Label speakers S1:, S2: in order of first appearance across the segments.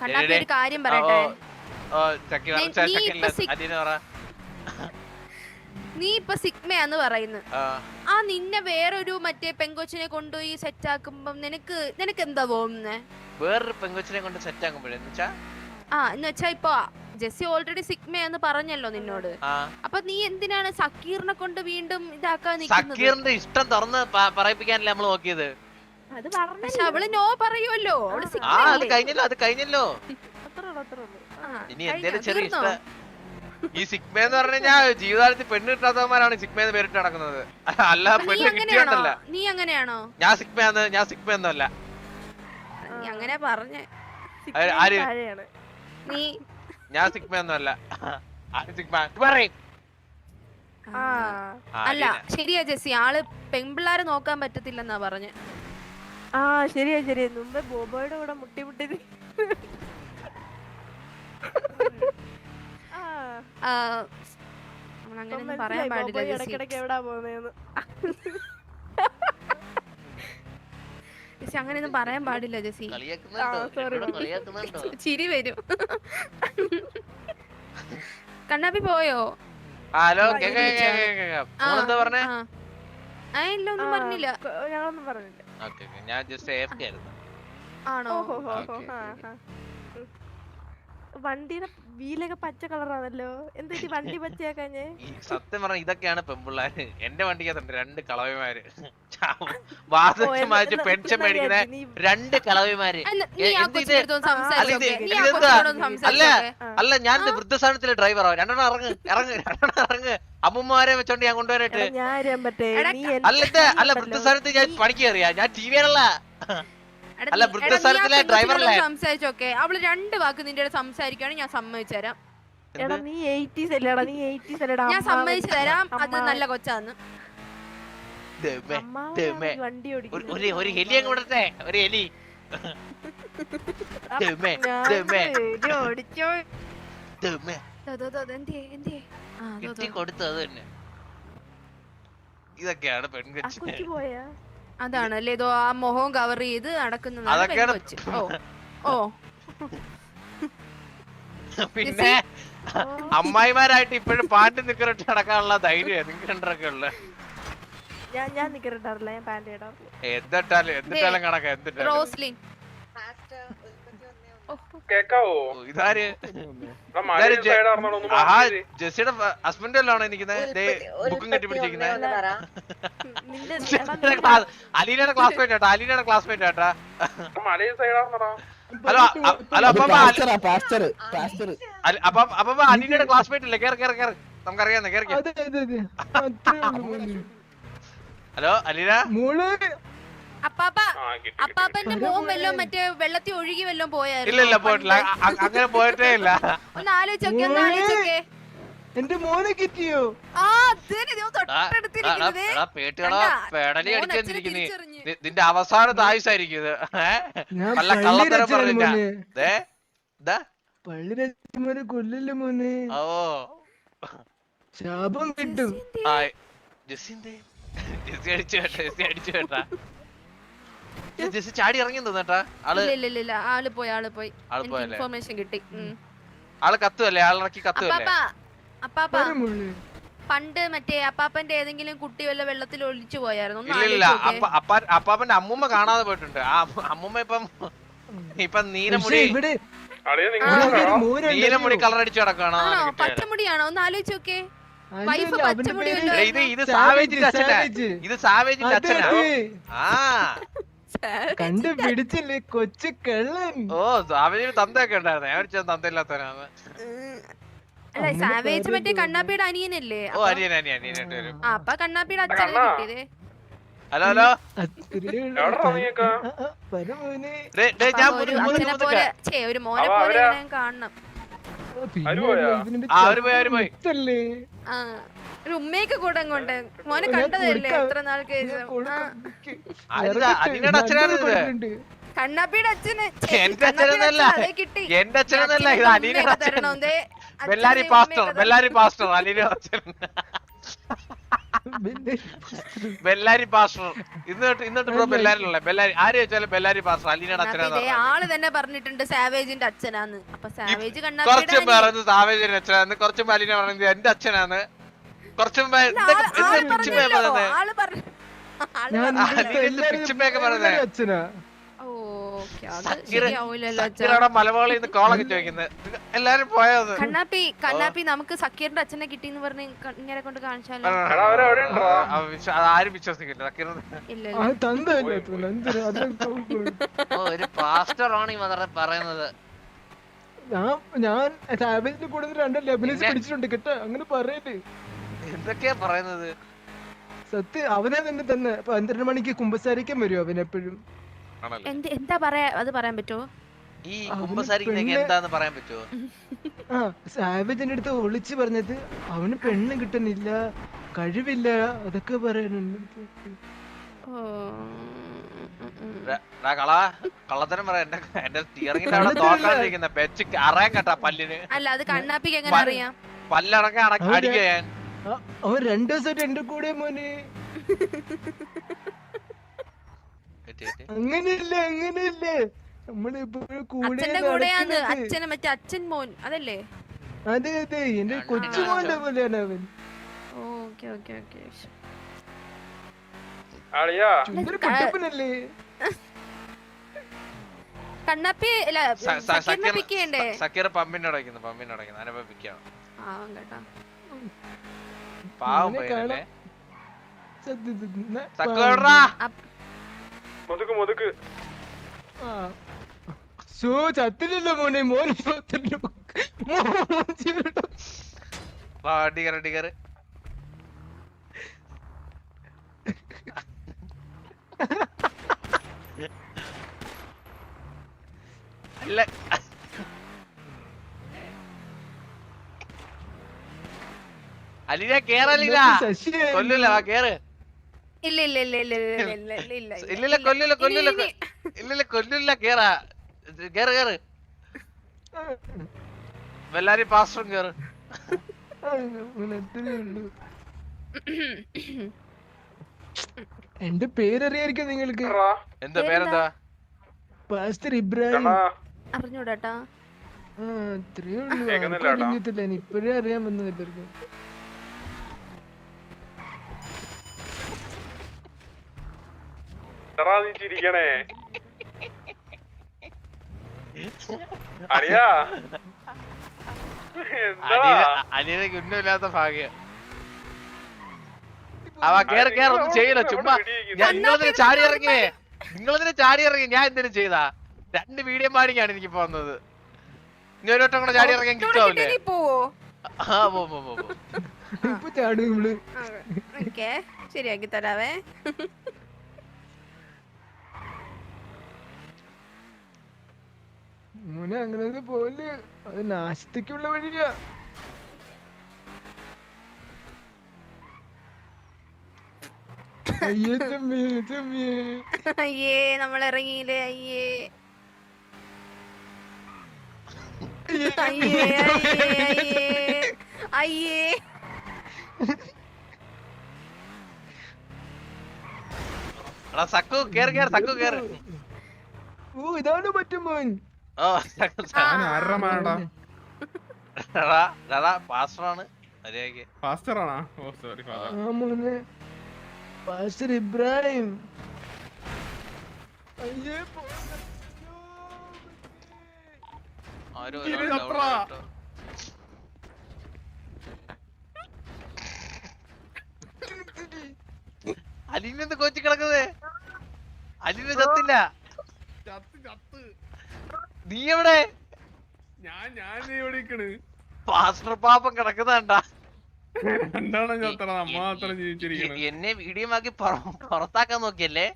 S1: കണ്ണാപ്പി ഒരു കാര്യം പറയട്ടെ. നീ- ഇപ്പൊ സിഗ്മയാന്ന് പറയുന്നു.
S2: ആ,
S1: നിന്നെ വേറൊരു മറ്റേ പെങ്കൊച്ചിനെ കൊണ്ടുപോയി സെറ്റ് ആക്കുമ്പം നിനക്ക് നിനക്ക് എന്താ തോന്നുന്നേ
S2: വേറൊരു പെങ്കൊച്ചിനെ കൊണ്ട് സെറ്റ് ആക്കുമ്പോഴേ
S1: ആ എന്ന് വെച്ചാ ഇപ്പൊ ജെസ്സി ഓൾറെഡി സിഗ്മയാന്ന് പറഞ്ഞല്ലോ നിന്നോട്. അപ്പൊ നീ എന്തിനാണ് സക്കീറിനെ കൊണ്ട് വീണ്ടും ഇതാക്കാൻ
S2: സക്കീറിന്റെ ഇഷ്ടം തുറന്ന് പറയിപ്പിക്കാനല്ലേ നമ്മൾ നോക്കിയത്?
S1: പക്ഷെ അവൾ നോ പറയുമല്ലോ അവൾ
S3: ആ,
S2: അത്? കഴിഞ്ഞല്ലോ അത് കഴിഞ്ഞല്ലോ. ഇനി എന്തേലും ചെറിയ ഇഷ്ട ഈ സിഗ്മ എന്ന് പറഞ്ഞു കഴിഞ്ഞാൽ ജീവിതകാലത്ത് പെണ്ണ് കിട്ടാത്തവന്മാരാണ് സിഗ്മ എന്ന് പേരിട്ട് നടക്കുന്നത്. അല്ല പെണ്ണ് കിട്ടിയോണ്ടല്ല.
S1: നീ അങ്ങനെയാണോ?
S2: ഞാൻ സിഗ്മയാന്ന് ഞാൻ സിഗ്മ എന്നല്ല.
S1: നീ അങ്ങനെ പറഞ്ഞേ.
S2: ആര്-?
S1: നീ
S2: ഞാൻ സിഗ്മ എന്നല്ല. ആര് സിഗ്മ പറയും.
S1: അല്ല ശരിയാ ജെസ്സി ആൾ പെൺപിള്ളാരെ നോക്കാൻ പറ്റത്തില്ലെന്നാ പറഞ്ഞ.
S3: ആ ശരിയാ ശരിയാ. മുമ്പേ ബോബോയുടെ കൂടെ മുട്ടി മുട്ടി നി- ആ. ഇപ്പം
S1: അങ്ങനെയൊന്നും പറയാൻ പാടില്ല
S3: ജസി
S1: ജെസ്സി.
S3: ഇടയ്ക്കിടയ്ക്ക് എവിടാ
S1: അങ്ങനെയൊന്നും പറയാൻ പാടില്ല.
S2: കളിയാക്കുന്നുണ്ടോ?
S1: ചിരി വരും. കണ്ണാപ്പി പോയോ?
S2: ഹലോ
S1: ഇല്ല ഒന്നും പറഞ്ഞില്ല.
S3: ഞങ്ങളൊന്നും പറഞ്ഞില്ല.
S2: ഞാൻ ജസ്റ്റ് ആയിരുന്നു
S1: ആണോ
S3: ഓഹോ ഹോ ഹോ
S2: ഓക്കേ,
S3: ആ
S2: ഓക്കേ.
S3: ആ ഉം. വണ്ടിയുടെ വീലൊക്കെ പച്ച കളറാണല്ലോ. എന്തേ ഈ വണ്ടി പച്ചയാക്കാഞ്ഞേ
S2: സത്യം പറഞ്ഞ ഇതൊക്കെയാണ് പെമ്പിള്ളാര്. എന്റെ വണ്ടിക്കകത്തുണ്ട് രണ്ട് കളവിമാര്. വാസച്ച് മാറ്റി പെൻഷൻ മേടിക്കുന്ന രണ്ട് കളവിമാര്.
S1: അല്ല,
S2: അല്ല. ഞാൻ വൃദ്ധസ്ഥാനത്തിലെ ഡ്രൈവറോ രണ്ടെണ്ണം ഇറങ്ങ്. ഇറങ്ങ് രണ്ടെണ്ണം ഇറങ്ങ്. അമ്മമാരെ വെച്ചോണ്ട് ഞാൻ കൊണ്ടുവരട്ടെ
S3: ഞാൻ പറ്റേ
S1: എടാ,
S2: അല്ല അല്ല വൃദ്ധസ്ഥാനത്ത് ഞാൻ പണിക്ക് കയറിയാ. ഞാൻ ടി
S1: വി
S2: അല്ല, ഡ്രൈവറല്ലേ?
S1: സംസാരിച്ചോക്കെ. അവൾ രണ്ട് വാക്ക് നിന്റെ അടുത്ത് സംസാരിക്കുകയാണെങ്കിൽ ഞാൻ സമ്മതിച്ചു തരാം ഞാൻ സമ്മതിച്ചു തരാം അത് നല്ല കൊച്ചാന്ന്.
S2: ഒരു- ഒരു ഒരു ഹെലി അങ്ങ് വിടട്ടെ? ഒരു ഹെലി കൊടുത്തു അത് തന്നെ. ഇതൊക്കെയാണ്
S3: പെൺകുട്ടി
S2: പെൺകൊച്ച്.
S3: പോയാ?
S1: അതാണ് അല്ലേ? ഇതോ ആ മുഖവും കവർ ചെയ്ത് നടക്കുന്നതാണ് പെൺകൊച്ച്. ഓ ഓ.
S2: പിന്നെ അമ്മായിമാരായിട്ട് ഇപ്പോഴും പാട്ട് നിക്കറിട്ട് നടക്കാനുള്ള ധൈര്യം നിങ്ങൾക്ക് രണ്ടരൊക്കെ ഉള്ള?
S3: ഞാൻ ഞാൻ നിക്കറിട്ടാറില്ല ഞാൻ പാന്റ് ഇടാറില്ല.
S2: എന്തിട്ടാലും എന്തിട്ടാലും കണക്കാ എന്തിട്ടാലും.
S1: റോസ്ലിൻ.
S2: ഇതാര്. ജെസ്സിയുടെ ഹസ്ബൻഡ് അല്ലാണോ നിൽക്കുന്നത് ബുക്കും കെട്ടിപ്പിടിച്ചിരിക്കുന്നത്
S3: നിന്റെ
S2: അലീനയുടെ ക്ലാസ്മേറ്റ് ആട്ടാ അലീനയുടെ ക്ലാസ്മേറ്റ് ആട്ടാ. ഹലോ ഹലോ അപ്പൊ
S4: പാസ്റ്റർ പാസ്റ്റർ പാസ്റ്റർ
S2: അപ്പൊ അപ്പൊ അലീനയുടെ ക്ലാസ്മേറ്റ് അല്ലേ കേറി കേറി കേറി. നമുക്കറിയാന്ന് കേറി. ഹലോ അലീന?
S4: മോൾ
S1: അപ്പാപ്പ അപ്പാപ്പന്റെ മോൻ വല്ലോ മറ്റേ വെള്ളത്തിൽ ഒഴുകി വല്ലോ പോയായിരുന്നു.
S2: ഇല്ല ഇല്ല പോയിട്ടില്ല. അ- അ- അങ്ങനെ പോയിട്ടേ ഇല്ല.
S1: ഒന്ന് ആലോചിച്ചോക്കെ ഒന്ന് ആലോചിച്ചോക്കെ.
S4: എന്റെ മോനെ കിട്ടിയോ?
S1: ആ അതന്നെ ദേ തൊട്ടടുത്തിരിക്കുന്നത്.
S2: പേട്ടുകട
S1: കണ്ടാ?
S2: പെടലി
S1: മോൻ
S2: അടിച്ചെന്നിരിക്കുന്നേ
S1: അച്ഛനെ തിരിച്ചറിഞ്ഞ്.
S2: നിന്റെ അവസാനത്തെ ആയുസായിരിക്കും ഇത് ഏ?
S4: ഞാൻ
S2: വല്ല കള്ളത്തരം
S4: മോനെ.
S2: ദേ ദാ.
S4: പള്ളിയിലെ മോനെ കൊല്ലല്ലേ മോനെ.
S2: ഓ.
S4: ശാപം കിട്ടും.
S2: ആ ജെസ്സി എന്തേ ജെസ്സി അടിച്ചു കേട്ടാ ജെസ്സി അടിച്ചു കേട്ടാ. ചാടി ഇറങ്ങി ആൾ
S1: ഇല്ല ഇല്ല ഇല്ല ആൾ പോയി ആൾ പോയി.
S2: ആൾ
S1: എനിക്ക്
S2: പോയല്ലേ?
S1: ഇൻഫോർമേഷൻ കിട്ടി. ഉം.
S2: ആൾ കത്തുവല്ലേ? ആളിറക്കി കത്തുവല്ലേ?
S1: അപ്പാപ്പ അപ്പാപ്പ.
S4: പറ
S1: പണ്ട് മറ്റേ അപ്പാപ്പന്റെ ഏതെങ്കിലും കുട്ടി വല്ല വെള്ളത്തിൽ ഒളിച്ചു പോയായിരുന്നു? ഒന്ന്
S2: ഇല്ല ഇല്ല
S1: ആലോചിച്ച് നോക്ക്.
S2: അപ്പ അപ്പാ- അപ്പാപ്പന്റെ അമ്മൂമ്മ കാണാതെ പോയിട്ടുണ്ട്. ആ അമ്മ- അമ്മൂമ്മ ഇപ്പം ഇപ്പം നീലമുടി
S4: ഇവിടെ
S5: അളിയ
S4: ഇവിടെ ഒരു.
S2: നീലമുടി കളർ അടിച്ചു കിടക്കാണോ
S1: ആണോ? പച്ചമുടിയാണോ? ഒന്ന് ആലോചിച്ച് നോക്കേ
S4: അല്ല,
S1: വൈഫ്
S4: അല്ല, അവന്റെ
S1: പച്ചമുടി
S4: പേര്
S1: വല്ലതും
S2: ഇത് ഇത്
S4: സാവേജ്,
S2: സാവേജിന്റെ അച്ഛനാ.
S4: സാവേജ്.
S2: ഇത് സാവേജിന്റെ
S4: അതെ,
S2: അച്ഛനാ.
S4: അതെ.
S2: ആ.
S4: കണ്ടു പിടിച്ചില്ലേ കൊച്ചു കള്ളൻ?
S2: ഓ സാവേജിന് തന്തയൊക്കെ ഉണ്ടായിരുന്നു. ഞാൻ വിളിച്ചത് തന്തയില്ലാത്തവനാണ്
S1: അല്ല സാവേജ് മറ്റേ കണ്ണാപ്പിയുടെ അനിയനല്ലേ?
S2: ഓ
S1: അപ്പൊ-
S2: അനിയൻ അനിയൻ അനിയനായിട്ട് വരും
S1: അപ്പൊ കണ്ണാപ്പിയുടെ അച്ഛനെ കിട്ടിയതേ?
S2: Hello hello.
S1: ഒരു മോനെ പോലെ കാണണം.
S5: അവർ പോയാ?
S2: അവർ പോയി,
S1: ഒരു ഉമ്മയൊക്കെ കൂടെ അങ്ങോട്ട്. മോനെ കണ്ടതല്ലേ എത്ര
S2: നാൾ
S4: കഴിഞ്ഞു?
S1: കണ്ണാപ്പിയുടെ അച്ഛന്.
S2: എന്റെ
S1: അച്ഛനല്ല കിട്ടി.
S2: എന്റെ അച്ഛനല്ല ഇത് അനിയുടെ
S1: തരണം.
S2: ബെല്ലാരി പാസ്റ്റർ ബെല്ലാരി പാസ്റ്റർ അനിയുടെ അച്ഛൻ ബെല്ലാരി പാസ്റ്റർ. ഇന്നോട്ട് ഇന്നോട്ട് ബ്രോ ബെല്ലാരിലുള്ള ബെല്ലാരി ആര് ചോദിച്ചാലും ബെല്ലാരി പാസ്റ്റർ അലീനയുടെ അച്ഛനാണ്
S1: ആൾ തന്നെ പറഞ്ഞിട്ടുണ്ട് സാവേജിന്റെ അച്ഛനാന്ന്. അപ്പൊ സാവേജ്
S2: കണ്ണാ
S1: കുറച്ച്
S2: പറഞ്ഞു സാവേജിന്റെ അച്ഛനാന്ന് കുറച്ച് അലീന പറഞ്ഞത് എന്റെ അച്ഛനാണ്. കുറച്ച് മലവാളിന്ന് കോളൊക്കെ ചോദിക്കുന്നത് എല്ലാരും പോയത്
S1: കണ്ണാപ്പി കണ്ണാപ്പി നമുക്ക് സക്കീറിന്റെ അച്ഛനെ കിട്ടിന്ന് പറഞ്ഞ് ഇങ്ങനെ കൊണ്ട് കാണിച്ചാലോ?
S2: ആരും വിശ്വസിക്കില്ല ഒരു പാസ്റ്റർ ആണ് ഈ മദറെ പറയുന്നത്.
S4: ഞാൻ ഞാൻ സാവേജിന്റെ കൂടെ രണ്ട് ലെബനീസ് പിടിച്ചിട്ടുണ്ട് കേട്ടോ അങ്ങനെ പറയല്ലേ
S2: എന്തൊക്കെയാ പറയുന്നത്?
S4: സത്യം അവനെ തന്നെ തന്നെ പന്ത്രണ്ട് മണിക്ക് കുമ്പസാരിക്കാൻ വരും അവൻ എപ്പോഴും?
S2: ആണല്ലോ?
S1: എന്ത് എന്താ പറയാ അത് പറയാൻ പറ്റുമോ
S2: ഈ എന്താന്ന് പറയാൻ പറ്റുമോ
S4: ആ സാവേജിന്റെ അടുത്ത് ഒളിച്ചു പറഞ്ഞത് അവന് പെണ്ണ് കിട്ടുന്നില്ല കഴിവില്ല അതൊക്കെ പറയാനുണ്ട്
S2: കള്ളത്തരം പറയാ എന്റെ എന്റെ സ്റ്റിയറിംഗിന്റെ അവിടെ
S4: കള്ളത്തരമില്ല.
S2: തോക്കാണ്ടിരിക്കുന്ന പെച്ച് അറിയാൻ കേട്ടാ പല്ലിന്.
S1: അല്ല അത് കണ്ണാപ്പിക്ക് എങ്ങനെ അറിയാം?
S2: പല്ലടക്കം അടിക്കുക ഞാൻ.
S4: അവൻ രണ്ടു ദിവസമായിട്ട് എന്റെ കൂടെ മോനെ. അങ്ങനെയല്ല അങ്ങനെയല്ല. നമ്മൾ
S1: ഇപ്പോഴും കൂടെ
S4: കൂടെയാണ്
S1: അച്ഛനെ അച്ഛൻ മോൻ അതല്ലേ?
S4: അതെ അതെ. എന്റെ കൊച്ചു പോലെയാണ് അവൻ.
S2: കുട്ടപ്പനല്ലേ
S1: കണ്ണപ്പി
S2: സക്കീർ പമ്പിന്റെ അടയ്ക്കുന്നു പമ്പിന്റെ അടയ്ക്കുന്നു
S1: കേട്ടോ
S2: പാവം പയ്യനല്ലേ?
S5: മുതുക്ക് മുതുക്ക്.
S4: ഷോ ചത്തില്ലല്ലോ മോനെ.
S2: മോനെ ഡിഗർ ഡിഗർ അല്ല. അലിന കേറലില്ല. കൊല്ലില്ല വാ കേറ്.
S1: ഇല്ല ഇല്ല ഇല്ല ഇല്ല ഇല്ല ഇല്ല ഇല്ല
S2: കൊല്ലില്ല
S1: കൊല്ലില്ല
S2: ഇല്ല കൊല്ലില്ല കേറാ. കേറ് കേറ്. വെല്ലാരി പാസ്റ്ററും കേറ്.
S4: എന്റെ പേരറിയായിരിക്കും നിങ്ങൾക്ക്.
S2: എന്താ പേരെന്താ?
S4: പാസ്റ്റർ ഇബ്രാഹിം.
S1: അറിഞ്ഞൂടാട്ടാ
S4: ഇപ്പോഴേ അറിയാൻ വന്നത് ഇവർക്ക്.
S5: എടാ, നീ ചിരിക്കണേ? അറിയാ എന്താ
S2: അനിയനക്ക് ഉന്നമില്ലാത്ത ഭാഗ്യം. അവ കേറ് കേറ് ഒന്നും ചെയ്യില്ല ചുമ്മാ നിങ്ങളതിന് ചാടി ഇറങ്ങി. നിങ്ങളതിനെ ചാടി ഇറങ്ങി. ഞാൻ എന്തിനും ചെയ്താ? രണ്ട് വീഡിയോ പാടിക്കാണ് എനിക്ക് പോകുന്നത് ഇനി ഒരു വട്ടം കൂടെ ചാടി ഇറങ്ങാൻ കിട്ടുമാവില്ലേ
S1: പോവോ?
S2: ആ പോ പോ പോ പോ.
S4: ഇപ്പൊ ചാടും നമ്മൾ
S1: ഓക്കെ. ശരിയാക്കി തരാവേ.
S4: മോനെ അങ്ങനെ പോലെ അത് നാശത്തേക്കുള്ള വഴിയാ അയ്യേ ചമ്മേ ചമ്മേ.
S1: അയ്യേ നമ്മൾ ഇറങ്ങിയില്ലേ അയ്യേ അയ്യേ അയ്യേ. അയ്യേ
S2: സക്കു കേറ് കേറ് സക്കു കേറ്.
S4: ഓ ഇതാണ് പറ്റും മോൻ.
S2: ഓ
S6: ആരമാടാ ഓ സോറി
S4: ഇബ്രാഹിം.
S2: അലിനെന്ത് കോച്ചി കിടക്കുന്നത് അലിന് ചത്തില്ല.
S6: ചത്ത് ചത്ത്.
S2: നീ എവിടെ?
S6: ഞാൻ ഞാൻ ഇവിടെ നിക്കണ്?
S2: പാസ്റ്റർ പാപ്പം കിടക്കുന്നണ്ട എന്നെ വീഡിയോ ആക്കി പുറത്താക്കാൻ നോക്കിയല്ലേ?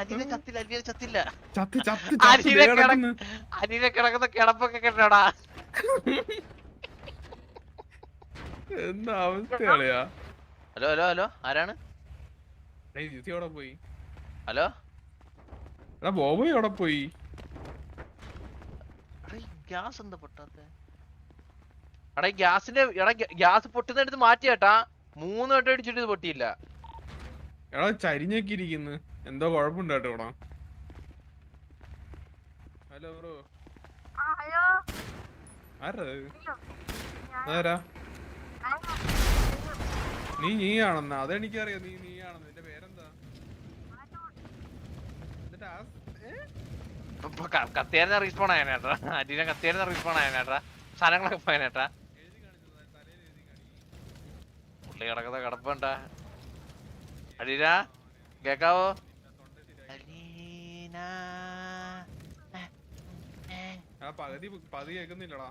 S2: അനിലെ ചത്തില്ല അനിലെ ചത്തില്ല.
S6: അനിലെ
S2: അനിലെ
S6: കിടക്കുന്ന
S2: കിടപ്പൊക്കെ കേട്ടോടാ
S6: എന്താ അവസ്ഥ
S2: ഹലോ ഹലോ ഹലോ ആരാണ്?
S6: പോയി?
S2: ഹലോ?
S6: എടാ ബോബോ എവിടെ പോയി?
S2: ഗ്യാസ് എന്താ പൊട്ടാത്തെ? എടാ ഗ്യാസിന്റെ എടാ ഗ്യാസ് പൊട്ടുന്നെടുത്ത് മാറ്റിയേട്ടാ മൂന്ന് വട്ടം അടിച്ചിട്ട് ഇത് പൊട്ടിയില്ല.
S6: എടാ ചരിഞ്ഞൊക്കെ ഇരിക്കുന്നു. എന്തോ കുഴപ്പമുണ്ട് കേട്ടോ ഇവിടെ. Hello bro. ആരാ നീ നീ ആണെന്നാ അതെനിക്കറിയാം. നീ നീയാണെന്ന് നിന്റെ പേരെന്താ എന്നിട്ട് ആ ഏ?
S2: ഇപ്പൊ ക- കത്തിയായിരുന്ന റീസ്പോൺ ആയനേട്ടാ അടിനെ കത്തിയായിരുന്ന റീസ്പോൺ ആയനേട്ടാ സാധനങ്ങളൊക്കെ പോയനേട്ടാ. പുള്ളി കിടക്കുന്ന കിടപ്പുണ്ട അടീന കേക്കാവോ?
S6: പകുതി പകുതി കേൾക്കുന്നില്ലടാ